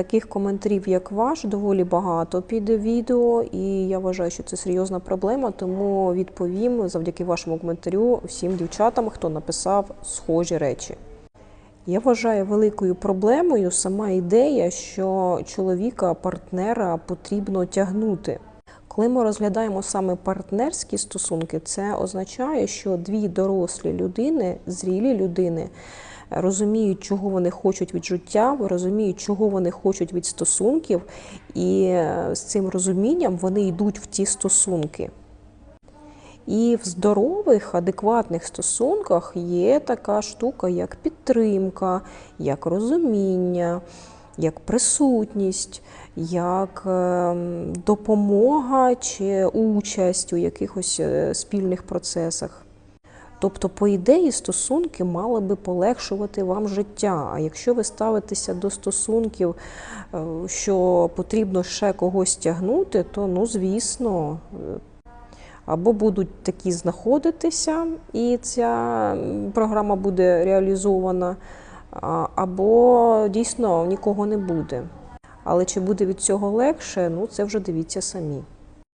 Таких коментарів, як ваш, доволі багато під відео, і я вважаю, що це серйозна проблема, тому відповім завдяки вашому коментарю всім дівчатам, хто написав схожі речі. Я вважаю великою проблемою сама ідея, що чоловіка, партнера потрібно тягнути. Коли ми розглядаємо саме партнерські стосунки, це означає, що дві дорослі людини, зрілі людини, розуміють, чого вони хочуть від життя, розуміють, чого вони хочуть від стосунків, і е, з цим розумінням вони йдуть в ті стосунки. І в здорових, адекватних стосунках є така штука, як підтримка, як розуміння, як присутність, як ем, допомога чи участь у якихось е, спільних процесах. Тобто, по ідеї, стосунки мали би полегшувати вам життя. А якщо ви ставитеся до стосунків, е, що потрібно ще когось тягнути, то ну звісно, е, або будуть такі знаходитися, і ця програма буде реалізована, або дійсно нікого не буде. Але чи буде від цього легше, ну це вже дивіться самі.